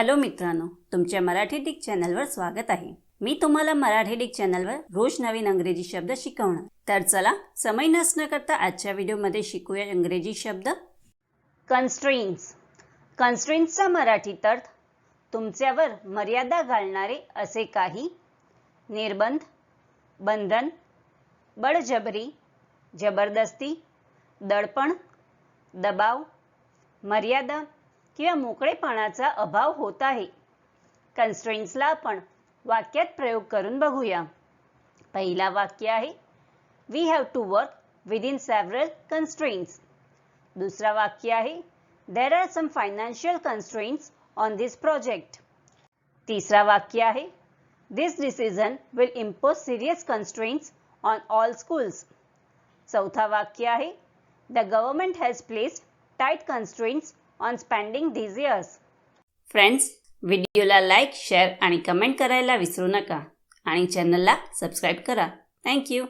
Hello मित्रांनो तुमच्या Marathi Dick चॅनलवर स्वागत आहे. मी तुम्हाला मराठी डिक चॅनलवर रोज नवीन अंग्रेजी शब्द शिकवणार. तर चला समय नसणं करता आजच्या व्हिडिओमध्ये शिकूया इंग्रजी शब्द. कन्स्ट्रेन्स कन्स्ट्रेन्सचा मराठीत अर्थ तुमच्यावर मर्यादा घालणारे असे काही. निर्बंध बंधन बळजबरी जबरदस्ती दडपण दबाव मर्यादा. किंवा मोकळेपणाचा अभाव होत आहे. कन्स्ट्रेंट्सला आपण वाक्यात प्रयोग करून बघूया. पहिला वाक्य आहे we have to work with in several constraints दुसरा वाक्य आहे there are some financial constraints on this project तिसरा वाक्य आहे this decision will impose serious constraints on all schools चौथा वाक्य आहे the government has placed tight constraints on spending these years friends व्हिडिओला लाईक शेअर आणि कमेंट करायला विसरू नका. आणि चॅनलला सबस्क्राईब करा. थँक्यू